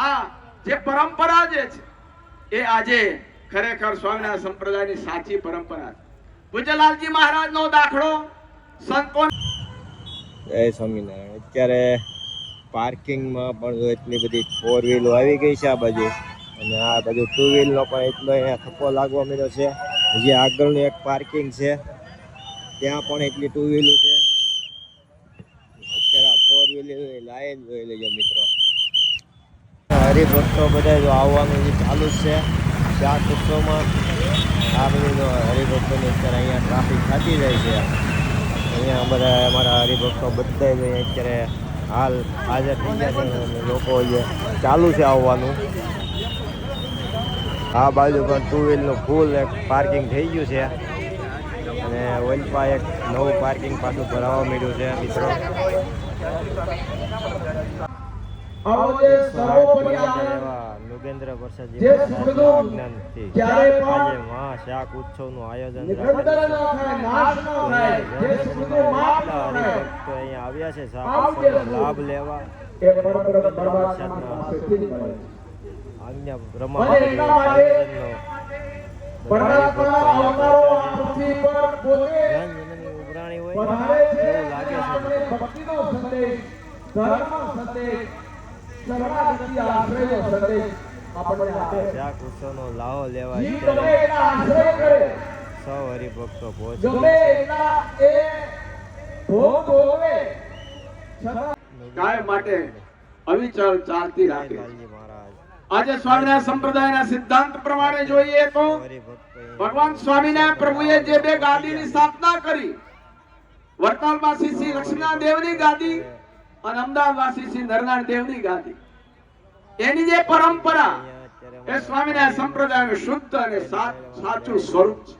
આ જે પરંપરા જે છે, એ આજે ખરેખર સ્વામિનારાયણ સંપ્રદાયની સાચી પરંપરા છે. પૂજ્યલાલજી મહારાજનો દાખલો, સંતો જય સ્વામિનારાયણ. અત્યારે પાર્કિંગમાં પણ એટલી બધી ફોર વ્હીલો આવી ગઈ છે આ બાજુ. અને આ બાજુ ટુ વ્હીલનો પણ એટલો અહીંયા થપ્પો લાગવા મળ્યો છે. હજી આગળનું એક પાર્કિંગ છે. ત્યાં પણ એટલી ટુ વ્હીલો છે. અત્યારે આ ફોર વ્હીલ લાઈન જોઈ લેજો મિત્રો. હરિભક્તો બધા જો આવવાનું જે ચાલુ જ છે. ચાર ઉત્સવમાં આ બધી જો હરિભક્તોની અત્યારે અહીંયા ટ્રાફિક થતી જાય છે. અહીંયા બધા અમારા હરિભક્તો બધા જ અહીંયા અત્યારે હાલ હાજર થઈ ગયા છે લોકો જે ચાલુ છે આવવાનું. આ બાજુ પણ ટુ વ્હીલનું ફૂલ એક પાર્કિંગ થઈ ગયું છે. અને ઓઇલપા એક નવું પાર્કિંગ પાછું ભરાવા મળ્યું છે, મિત્રો. આવો જે સર્વોપરી નુગેન્દ્ર પ્રસાદજી જે મહારાજના સુખદુઃખ આજ્ઞાથી ક્યારે પણ આજે મહા શાક ઉત્સવનું આયોજન હરિભક્તો અહીંયા આવ્યા છે શાક લાભ લેવા. આજ્ઞા પ્રમાણે એટલા માટે આયોજનનો પરમાત્મા અવતારો આ પૃથ્વી પર પોતે જ્ઞાનજનની ઉઘરાણી હોય લાગે છે. ભક્તિનો સંદેશ ધર્મનો સંદેશ લેવા સૌ હરિભક્તો માટે અવિચળ ચાલતી રાખે આજે સ્વામિનારાયણ સંપ્રદાયના સિદ્ધાંત પ્રમાણે જોઈએ તો ભગવાન સ્વામિનારાયણ પ્રભુએ જે બે ગાદીની સ્થાપના કરી વડતાલવાસી શ્રી લક્ષ્મીનારાયણ દેવની ગાદી અને અમદાવાદવાસી શ્રી નરનારાયણ દેવની ગાદી. એની જે પરંપરા એ સ્વામિનારાયણ સંપ્રદાયનું શુદ્ધ અને સાચું સ્વરૂપ છે.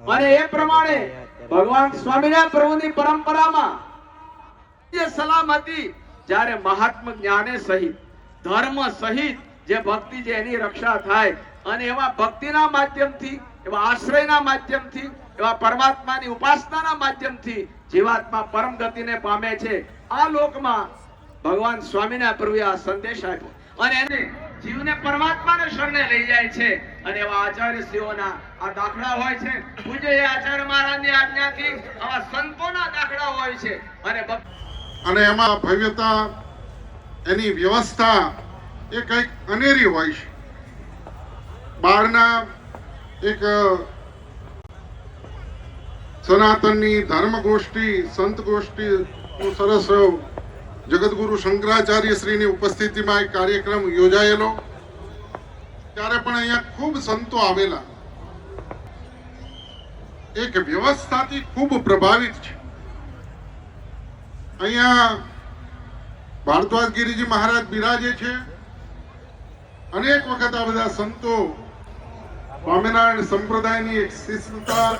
અને એ પ્રમાણે ભગવાન સ્વામિનારાયણ પ્રભુની પરંપરામાં જે સલામતી જ્યારે મહાત્મ જ્ઞાને સહિત ધર્મ સહિત જે ભક્તિ છે એની રક્ષા થાય અને એવા ભક્તિના માધ્યમથી એવા આશ્રયના માધ્યમથી એવા પરમાત્માની ઉપાસનાના માધ્યમથી જીવાત્મા પરમ ગતિને પામે છે. આ લોકમાં ભગવાન સ્વામીના પ્રભુએ આ સંદેશ આપ્યો. અને એને જીવને પરમાત્માને શરણે લઈ જાય છે. અને એવા આચાર્યશ્રીઓના આ દાખલા હોય છે. પૂજ્ય આચાર્ય મહારાજની આજ્ઞાથી આવા સંતોના દાખલા હોય છે. અને અને એમાં ભવ્યતા, એની વ્યવસ્થા એ કંઈક અનેરી હોય છે. બહારના એક સનાતનની ધર્મ ગોષ્ઠી સંત ગોષ્ઠી સરસ જગતગુરુ શંકરાચાર્ય શ્રીની ઉપસ્થિતિમાં એક કાર્યક્રમ યોજાયેલો. ત્યારે પણ અહીંયા ખૂબ સંતો આવેલા. એક વ્યવસ્થાથી ખૂબ પ્રભાવિત છે. અહીંયા ભારદ્વાજ ગિરિજી મહારાજ બિરાજે છે. અનેક વખત આ બધા સંતો સ્વામિનારાયણ સંપ્રદાયની એક શિસ્તતા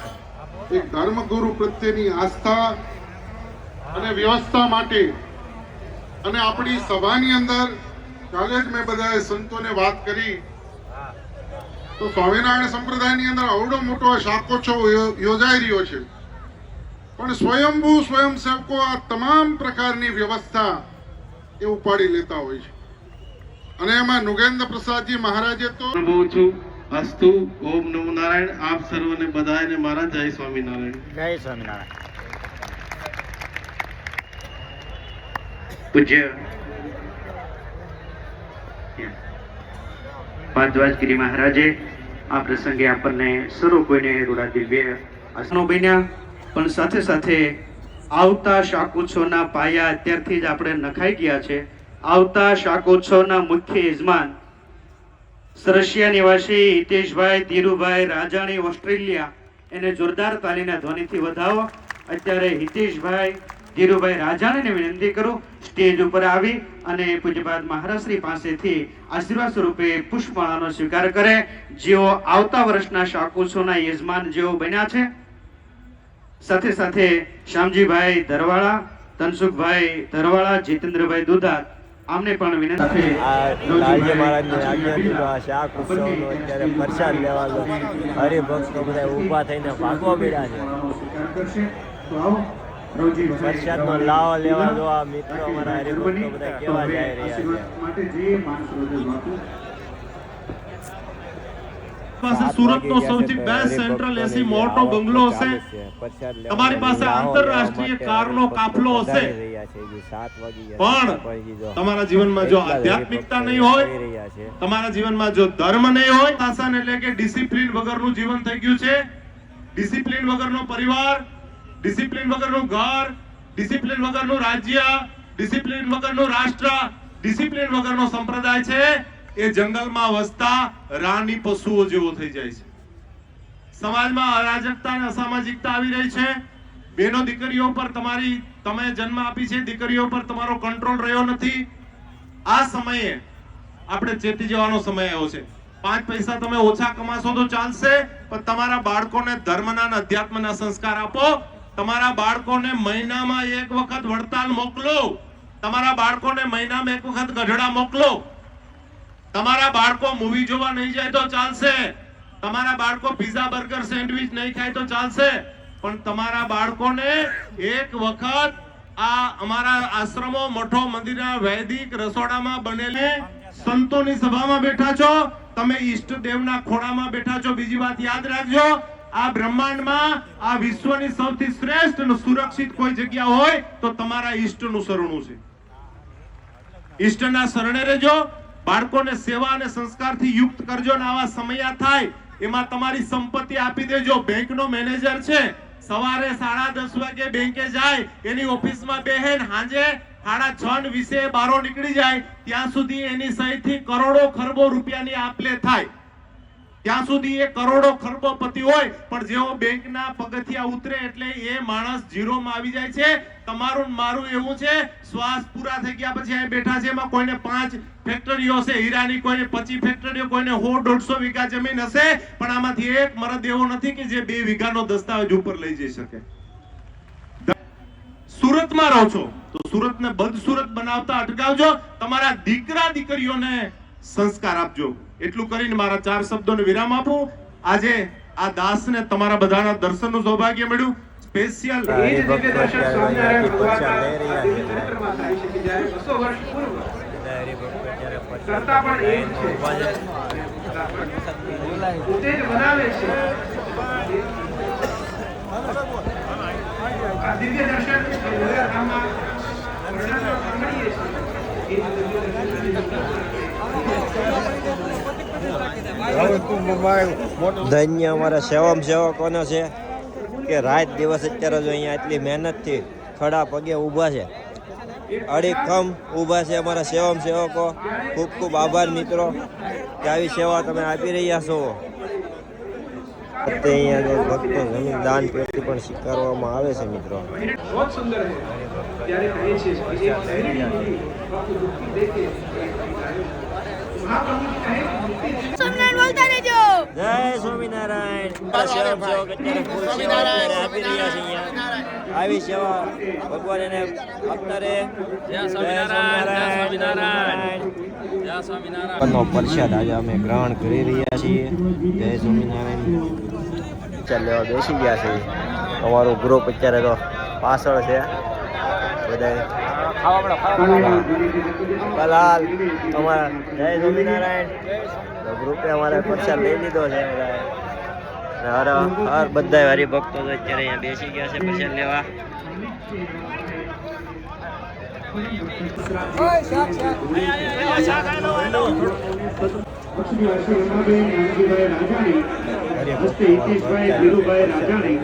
એક ધર્મગુરુ પ્રત્યેની આસ્થા અને વ્યવસ્થા માટે અને આપણી સભાની અંદર કાલે જ મેં બધા સંતોને વાત કરી. તો સ્વામિનારાયણ સંપ્રદાયની અંદર અવડો મોટો શાકોત્સવ યોજાઈ રહ્યો છે. પણ સ્વયંભૂ સ્વયંસેવકો આ તમામ પ્રકારની વ્યવસ્થા એ ઉપાડી લેતા હોય છે. અને એમાં નુગેન્દ્ર પ્રસાદજી મહારાજે તો અનુભવું છું. અસ્તુ. ઓમ નમો નારાયણ. આપ સર્વને બધાને મારા. જય સ્વામિનારાયણ. જય સ્વામિનારાયણ. પૂજ્ય ભારદ્વાજગીરી મહારાજે. આ પ્રસંગે આપણને સર્વ કોઈને રૂડા દિવ્ય બન્યા. પણ સાથે સાથે આવતા શાકોત્સવના પાયા અત્યારથી જ આપણે નખાઈ ગયા છે. આવતા શાકોત્સવના મુખ્ય યજમાન સરસિયા નિવાસી હિતેશભાઈ, ધીરુભાઈ, રાજાણી, ઓસ્ટ્રેલિયા એને જોરદાર તાલીના ધ્વનિથી વધાવો. અત્યારે હિતેશભાઈ, ધીરુભાઈ, રાજાણીને વિનંતી કરું સ્ટેજ ઉપર આવી અને પૂજ્યપાદ મહારાજશ્રી પાસેથી આશીર્વાદ સ્વરૂપે પુષ્પમાળાનો સ્વીકાર કરે. જેઓ આવતા વર્ષના શાકુસોના યજમાન જેઓ બન્યા છે. સાથે સાથે શ્યામજીભાઈ ધરવાળા તનસુખભાઈ ધરવાળા જીતેન્દ્રભાઈ દુધા આમને પણ વિનંતી લાલજી મહારાજની આજ્ઞાથી શાક ઉત્સવનો અત્યારે પ્રસાદ લેવાનો હરિભક્તો બધા ઊભા થઈને ભાગવા મળ્યા છે. રોજીભાઈ પ્રસાદનો લાવો લેવા જો આ મિત્રો અમારા હરિભક્તો બધા કેવા જઈ રહ્યા છે. માટે જે માણસો બાપુ પાસે સુરતનો સૌથી બેસ્ટ સેન્ટ્રલ એસી મોટો બંગલો હશે. તમારી પાસે આંતરરાષ્ટ્રીય કારનો કાફલો હશે. પણ તમારા જીવનમાં જો આધ્યાત્મિકતા નહીં હોય તમારા જીવનમાં જો ધર્મ નહીં હોય આસાન એટલે કે ડિસિપ્લિન વગરનું જીવન થઈ ગયું છે. ડિસિપ્લિન વગરનો પરિવાર ડિસિપ્લિન વગરનું ઘર, ડિસિપ્લિન વગરનું રાજ્ય, ડિસિપ્લિન વગરનું રાષ્ટ્ર, ડિસિપ્લિન વગરનો સંપ્રદાય છે, એ જંગલમાં વસતા રાની પશુઓ જેવો થઈ જાય છે. સમાજમાં અરાજકતા અને અસામાજિકતા આવી રહી છે. બેનો દીકરીઓ પર તમારી, તમે જન્મ આપી છે, દીકરીઓ પર તમારો કંટ્રોલ રહ્યો નથી. આ સમયે આપણે ચેતી જવાનો સમય આવ્યો છે. પાંચ પૈસા તમે ઓછા કમાશો તો ચાલશે, પણ તમારા બાળકોને ધર્મના અને અધ્યાત્મના સંસ્કાર આપો તમારા બાળકોને મહિનામાં એક વખત વડતાલ મોકલો. તમારા બાળકોને મહિનામાં એક વખત ગઢડા મોકલો. તમારા બાળકો મૂવી જોવા નહીં જાય તો ચાલશે. તમારા બાળકો પીઝા બર્ગર સેન્ડવિચ નહીં ખાય તો ચાલશે. પણ તમારા બાળકોને એક વખત આ અમારા આશ્રમો, મઠો, મંદિરના વૈદિક રસોડામાં બનેલી સંતોની સભામાં બેઠા છો. તમે ઈષ્ટદેવના ખોળામાં બેઠા છો. બીજી વાત યાદ રાખજો. આ બ્રહ્માંડમાં આ વિશ્વની સૌથી શ્રેષ્ઠ અને સુરક્ષિત કોઈ જગ્યા હોય તો તમારા ઈષ્ટનું શરણું છે. ઈષ્ટના શરણે રહેજો, બાળકોને સેવા અને સંસ્કારથી યુક્ત કરજો ને આવા સમયા થાય એમાં તમારી સંપત્તિ આપી દેજો. બેંકનો મેનેજર છે, સવારે સાડા દસ વાગે બેંકે જાય, એની ઓફિસમાં બેહેન હાંજે સાડા છ વિશે બારો નીકળી જાય, ત્યાં સુધી એની સહીથી કરોડો ખરબો રૂપિયાની આપ લે થાય. ત્યાં સુધી એ કરોડો ખરબોપતિ હોય, પણ જેઓ બેંકના પગથિયા ઉતરે એટલે એ માણસ ઝીરોમાં આવી જાય છે. તમારું મારું એવું છે, શ્વાસ પૂરા થઈ ગયા પછી અહીં બેઠા છે, એમાં કોઈને પાંચ ફેક્ટરીઓ છે હીરાની કોઈને પચી ફેક્ટરીઓ, કોઈને સો દોઢસો વીઘા જમીન હશે, પણ આમાંથી એક મરદ એવો નથી કે જે બે વીઘાનો દસ્તાવેજ ઉપર લઈ જઈ શકે. સુરતમાં રહો છો, તો સુરતને બદસુરત બનાવતા અટકાવજો. તમારા દીકરા દીકરીઓને સંસ્કાર આપજો. એટલું કરીને મારા ચાર શબ્દોને વિરામ આપો. આજે આ દાસને તમારા બધાના દર્શનનું સૌભાગ્ય મળ્યું. સ્પેશિયલ એ જ દિવ્ય દર્શન સ્વામિનારાયણ ભગવાનના દિવ્ય થાય છે. કે જ્યારે બસો વર્ષ પૂર્વ. કરતા પણ એ છે. પોતે જ બનાવે છે. આ દિવ્ય દર્શન એ સાંભળીએ છીએ. ધન્ય અમારા સેવમ સેવકોનો છે કે રાત દિવસ અત્યારે જો અહીંયા આટલી મહેનતથી ખડા પગે ઊભા છે. અડીખમ ઊભા છે અમારા સેવમ સેવકો. ખૂબ ખૂબ આભાર મિત્રો કે આવી સેવા તમે આપી રહ્યા છો. અત્યારે અહીંયા ભક્તો જમીન દાન પેટી પણ સ્વીકારવામાં આવે છે મિત્રો. સુંદર ત્યારે કહે છે જય સ્વામિનારાયણ. આપી રહ્યા છે આજે અમે ગ્રહણ કરી રહ્યા છીએ. જય સ્વામિનારાયણ. ચાલ બેસી ગયા છે. અમારું ગ્રુપ અત્યારે તો પાછળ છે. બધા કલાલ અમારા જય લઈ લીધો છે બધાએ. હર હર બધા હરિભક્તો અત્યારે અહીંયા બેસી ગયા છે પ્રસાદ લેવા. રાજાણી રાજાણી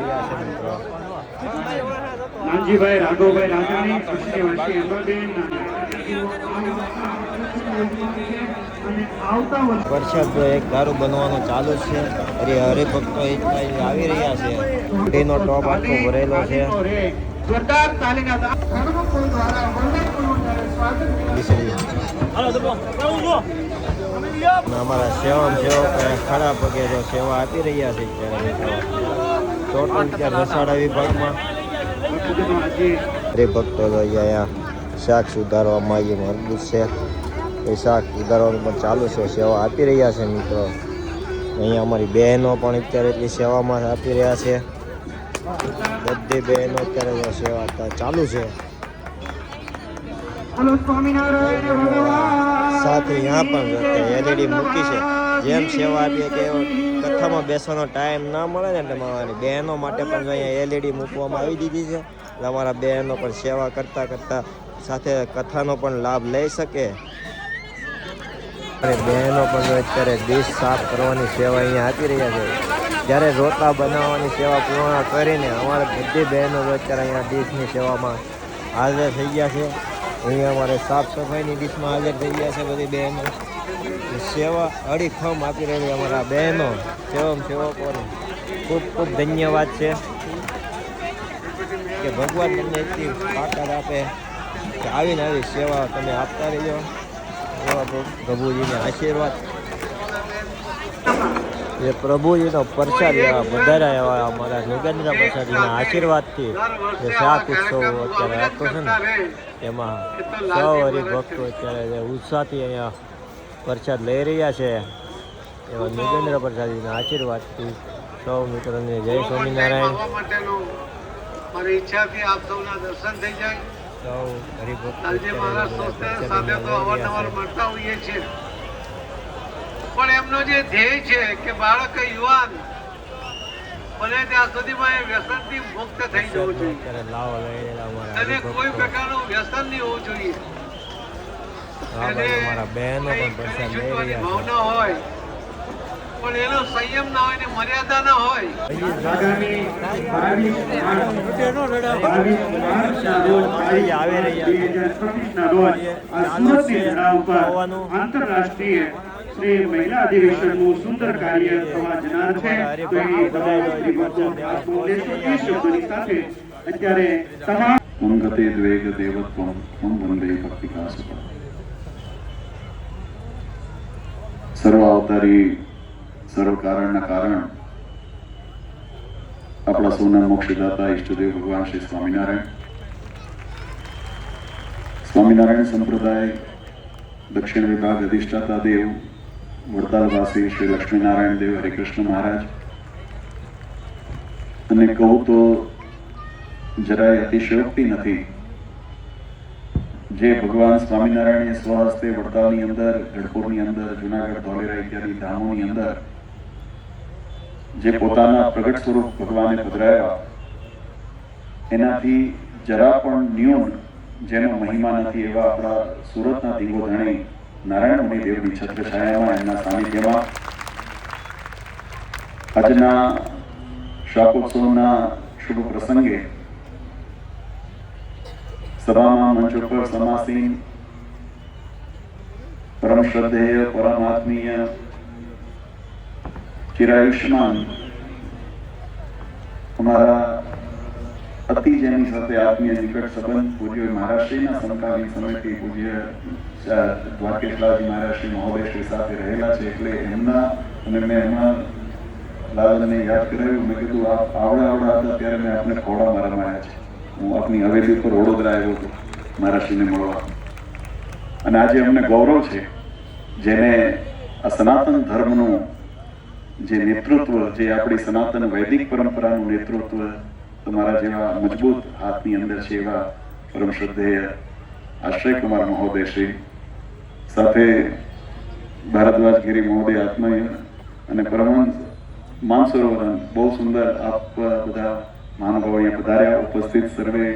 નાનજીભાઈ રાઘવભાઈ રાજાણી વરસાદ એક દારૂ બનવાનું ચાલુ છે. હરિ હરિભક્તો આવી રહ્યા છે. ઘડીનો ટોપ આખો ભરેલો છે. જોરદાર તાલીના અમારા સેવન સેવકો ખરા પગે જો સેવા આપી રહ્યા છે અત્યારે ટોટલ ત્યાં રસાડા વિભાગમાં હરિભક્તો તો અહીંયા શાક સુધારવામાં જે મજબૂત છે. એ શાક સુધારવાનું પણ ચાલુ છે સેવા આપી રહ્યા છે મિત્રો. અહીંયા અમારી બહેનો પણ અત્યારે એટલી સેવામાં આપી રહ્યા છે. બધી બહેનો અત્યારે સેવા ચાલુ છે. સાથે અહીંયા પણ એલઈડી મૂકી છે. જેમ સેવા આપીએ કે કથામાં બેસવાનો ટાઈમ ના મળે ને એટલે મારી બહેનો માટે પણ અહીંયા એલઈડી મૂકવામાં આવી દીધી છે. એટલે અમારા બહેનો પણ સેવા કરતા કરતા સાથે કથાનો પણ લાભ લઈ શકે. અને બહેનો પણ અત્યારે દેશ સાફ કરવાની સેવા અહીંયા આપી રહ્યા છે. જ્યારે રોટલા બનાવવાની સેવા પૂર્ણ કરીને અમારે બધી બહેનો અત્યારે અહીંયા દેશની સેવામાં હાજર થઈ ગયા છે. અહીંયા અમારે સાફ સફાઈની ડીશમાં હાજર થઈ ગયા છે બધી બહેનો. સેવા અડીખમ આપી રહેલી અમારા બહેનો. સેવમ સેવકોને ખૂબ ખૂબ ધન્યવાદ છે કે ભગવાન તમને એટલી તાકાત આપે કે આવીને આવી સેવા તમે આપતા રહીજો. પ્રભુજીને આશીર્વાદ. એ પ્રભુજીનો પ્રસાદ એવા વધારે એવા અમારા નગેન્દ્ર પ્રસાદજીના આશીર્વાદથી જે શાક ઉત્સવ અત્યારે આપતો છે ને એમાં સૌ હરિભક્તો અત્યારે જે ઉત્સાહથી અહીંયા પ્રસાદ લઈ રહ્યા છે એવા નગેન્દ્ર પ્રસાદજીના આશીર્વાદથી. સૌ મિત્રોને જય સ્વામિનારાયણ. મારી ઈચ્છાથી આપ સૌના દર્શન થઈ જાય. સૌ હરિભક્તો સાથે તો અવારનવાર મળતા હોઈએ છીએ. પણ એમનો જે ધ્યેય છે કે બાળક યુવાન બને ત્યાં સુધીમાં એ વ્યસનથી મુક્ત થઈ જવું જોઈએ અને કોઈ પ્રકારનું વ્યસન નહીં હોવું જોઈએ પણ ભાવના હોય એનો સંયમ ના હોય ને મર્યાદા ના હોય આવી આંતરરાષ્ટ્રીય શ્રી મહિલા અધિવેશનનું સુંદર કાર્ય થવા જનાર છે તો એ તમામ શ્રી ભક્તો ખાસ ઉદ્દેશો એ શબ્દોની સાથે અત્યારે તમામ મંગતે દ્વેગ દેવત્વમ મમ વંદે ભક્તિકાસુર સર્વ અવતારી સર્વ કારણના કારણ આપણા સૌના મોક્ષદાતા ઈષ્ટદેવ ભગવાન શ્રી સ્વામિનારાયણ સ્વામિનારાયણ સંપ્રદાય દક્ષિણ વિભાગ અધિષ્ઠાતા દેવ વડતાલવાસી શ્રી લક્ષ્મીનારાયણ દેવ હરિકૃષ્ણ મહારાજ. અને કહું તો જરાય અતિશયોક્તિ નથી. જે ભગવાન સ્વામિનારાયણે સ્વહસ્તે વડતાલની અંદર, ગઢપુરની અંદર, જુનાગઢ, ધોલેરા ઇત્યાદિ ધામોની અંદર, જે પોતાના પ્રગટ સ્વરૂપ ભગવાને પધરાવ્યા, એનાથી જરા પણ ન્યૂન જેનો મહિમા નથી એવા આપણા સુરતના દીવો ધણી નારાયણ મુનિ દેવની છત્રછાયામાં એમના સાનિધ્યમાં આજના શાકોત્સવના શુભ પ્રસંગે સભામાં મંચ ઉપર સમાસીન પરમ શ્રદ્ધેય પરમાત્મીય ચિરાયુષ્માન, અમારા અતિ જેની સાથે આત્મીય નિકટ સંબંધ પૂજ્ય મહારાષ્ટ્રીના સમકાલીન સમયથી પૂજ્ય દ્વારકેશલાલજી મહારાષ્ટ્રી મહોદયશ્રી સાથે રહેલા છે એટલે એમના અને મેં એમના લાલને યાદ કરાવ્યું મેં કીધું આપ આવડા આવડા હતા ત્યારે મેં આપને મારા માર્યા છે હું આપની હવેલી ઉપર વડોદરા આવ્યો હતો મહારાષ્ટ્રીને મળવા અને આજે અમને ગૌરવ છે જેને આ સનાતન ધર્મનું જે નેતૃત્વ જે આપણી સનાતન વૈદિક પરંપરાનું નેતૃત્વ તમારા જેવા મજબૂત હાથની અંદર છે એવા પરમ શ્રદ્ધેય આશ્રય કુમાર મહોદય શ્રી, સાથે ભારદ્વાજ ગિરી મહોદય આત્મય અને પરમહંસ માનસરોવર, બહુ સુંદર આપ બધા મહાનુભાવો અહીંયા પધાર્યા, ઉપસ્થિત સર્વે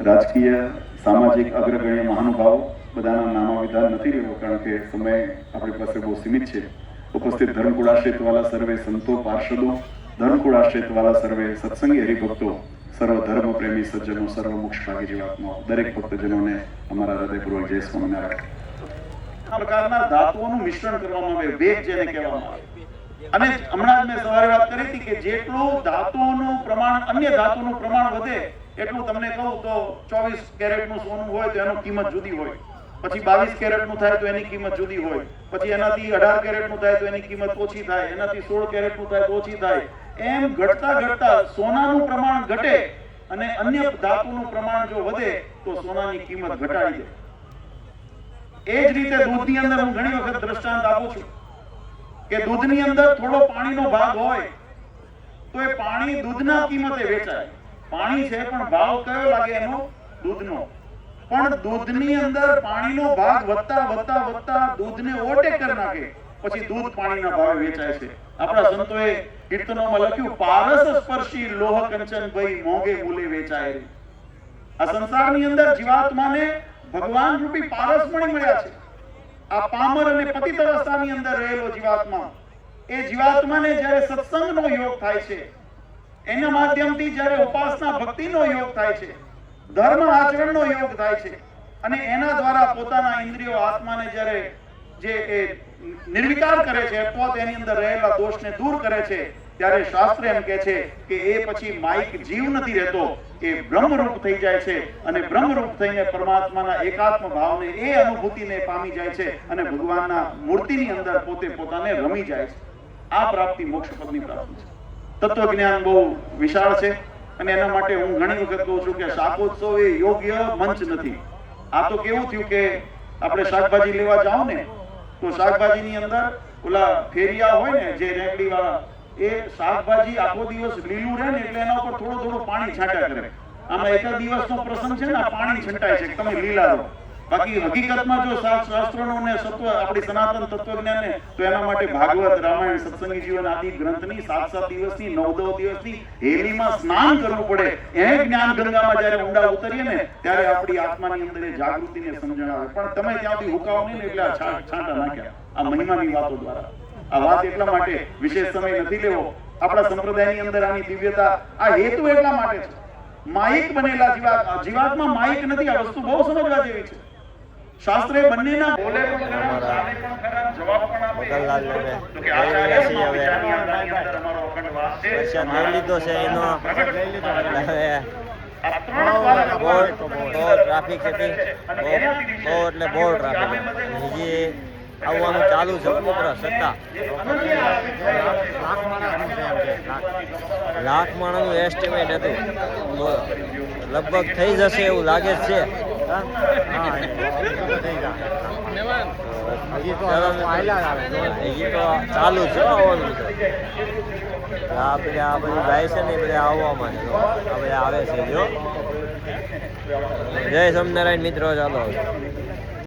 રાજકીય, સામાજિક અગ્રગણ્ય મહાનુભાવો, બધાના નામા વિધાન નથી રહ્યો, કારણ કે સમય આપણી પાસે બહુ સીમિત છે. ઉપસ્થિત ધર્મકુળ આશ્રિત વાળા સર્વે સંતો, પાર્ષદો ધર્મકુળ આશ્રિત વાળા સર્વે સત્સંગી હરિભક્તો સર્વ ધર્મ પ્રેમી સજ્જનો સર્વ મોક્ષ ભાગી જીવાત્માઓ દરેક ભક્તજનોને અમારા હૃદયપૂર્વક જય સ્વામિનારાયણ પ્રકારના ધાતુઓનું મિશ્રણ કરવામાં આવે વેગ જેને કહેવામાં આવે અને હમણાં મેં સવારે વાત કરી હતી કે જેટલું ધાતુઓનું પ્રમાણ અન્ય ધાતુનું પ્રમાણ વધે એટલું તમને કહું તો ચોવીસ કેરેટનું સોનું હોય તો એનું કિંમત જુદી હોય. પછી બાવીસ કેરેટનું થાય તો એની કિંમત જુદી હોય. પછી એનાથી અઢાર કેરેટનું થાય તો એની કિંમત ઓછી થાય. એનાથી સોળ કેરેટનું થાય તો ઓછી થાય. એમ ઘટતા ઘટતા સોનાનું પ્રમાણ ઘટે અને અન્ય ધાતુનું પ્રમાણ જો વધે તો સોનાની કિંમત ઘટાડી દે. એ જ રીતે દૂધની અંદર હું ઘણી વખત દ્રષ્ટાંત આપું છું કે દૂધની અંદર થોડો પાણીનો ભાગ હોય તો એ પાણી દૂધના કિંમતે વેચાય. પાણી છે પણ ભાવ કયો લાગે એનો? દૂધનો. પણ દૂધની અંદર પાણીનો ભાગ વધતા વધતા વધતા દૂધને ઓવરટેક કરી નાખે. પછી દૂધ પાણીના ભાવે વેચાય છે. આપણા સંતોએ કીર્તનોમાં લખ્યું, પારસ સ્પર્શી લોહ કંચન ભઈ મોંઘે મૂલે વેચાય આ સંસારની અંદર જીવાત્માને ભગવાન રૂપી પારસમણી મળ્યા છે. આ પામર અને પતિત અવસ્થાની અંદર રહેલો જીવાત્મા, એ જીવાત્માને જ્યારે સત્સંગનો યોગ થાય છે, એના માધ્યમથી જ્યારે ઉપાસના ભક્તિનો યોગ થાય છે, ધર્મ આચરણનો યોગ થાય છે, અને એના દ્વારા પોતાના ઇન્દ્રિયો આત્માને જ્યારે જે એ નિર્વિકાર કરે છે, પોત એની અંદર રહેલા દોષને દૂર કરે છે, ત્યારે શાસ્ત્ર એમ કહે છે કે એ પછી માઇક જીવ નથી રહેતો, એ બ્રહ્મરૂપ થઈ જાય છે અને બ્રહ્મરૂપ થઈને પરમાત્માના એકાત્મ ભાવને એ અનુભૂતિને પામી જાય છે અને ભગવાનના મૂર્તિની અંદર પોતે પોતાને રમી જાય છે. આ પ્રાપ્તિ મોક્ષ પદની પ્રાપ્તિ છે. તત્વજ્ઞાન બહુ વિશાળ છે અને એના માટે હું ઘણી વખત કહું છું કે શાકોત્સવ એ યોગ્ય મંચ નથી. આ તો કેવું થયું કે આપણે શાકભાજી લેવા જાઓ ને તો શાકભાજીની અંદર ઓલા ફેરિયા હોય ને જે રેકડી વાળા એ શાકભાજી આખો દિવસ લીલું રહે ને એટલે એના ઉપર થોડું થોડું પાણી છાંટ્યા કરે. આમાં એકાદ દિવસનો પ્રસંગ છે ને પાણી છંટાય છે તમે લીલા રહો બાકી હકીકતમાં જો શાસ્ત્રોનો ને સત્વ આપણી સનાતન તત્વજ્ઞાન તો એના માટે ભાગવત, રામાયણ, સત્સંગી જીવન આદિ ગ્રંથની સાત સાત દિવસની નવ નવ દિવસની હેલીમાં સ્નાન કરવું પડે. એ જ્ઞાન ગંગામાં જ્યારે ઊંડા ઉતરીએ ને, ત્યારે આપણી આત્માની અંદર જાગૃતિને સમજણ પણ તમે ત્યાંથી હુકાવો નહીં એટલે છાંટા નાખ્યા. આ મહિમાની વાતો દ્વારા. આ વાત એટલા માટે વિશેષ સમય નથી લેવો. આપણા સંપ્રદાયની અંદર આની દિવ્યતા, આ હેતુ એટલા માટે છે. માઇક બનેલા જીવાત જીવાતમાં માયક નથી, આ વસ્તુ બહુ સમજવા જેવી છે. શાસ્ત્રે બંનેના બોલે પણ ખરા, અમારા પણ ખરા, જવાબ પણ આપે. કે આચાર્ય રહ્યા હવે. બીજાની અમારો અખંડ વાસ છે. પ્રસાદ લઈ લીધો છે એનો. હવે બહુ ટ્રાફિક હતી બહુ એટલે બહુ ટ્રાફિક. હજી આવવાનું ચાલુ છે મિત્રો સત્તા. લાખ માણસનું એસ્ટિમેટ હતું. લગભગ થઈ જશે એવું લાગે જ છે. ચાલુ છે આવવાનું આ બધા આ બધું જાય છે ને બધા આવવામાં આ બધા આવે છે જો જય સ્વામિનારાયણ મિત્રો, ચાલો.